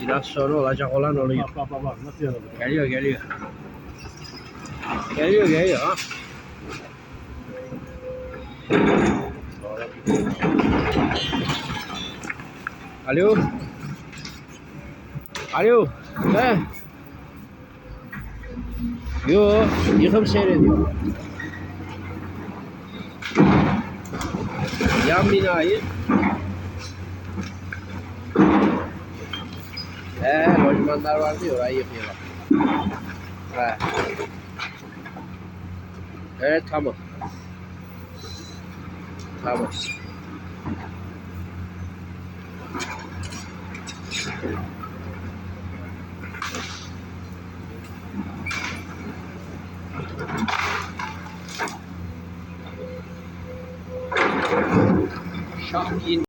Biraz sonra olacak olan oluyor. Bak bak bak nasıl yaradı. Geliyor geliyor. Geliyor geliyor ha. Alo. Alo. He. Yo, yıkım seyrediyor. Yan binayı. He, lojmanlar var diyor, orayı yıkıyorlar. He. Evet, tamam. Tamam. Şahin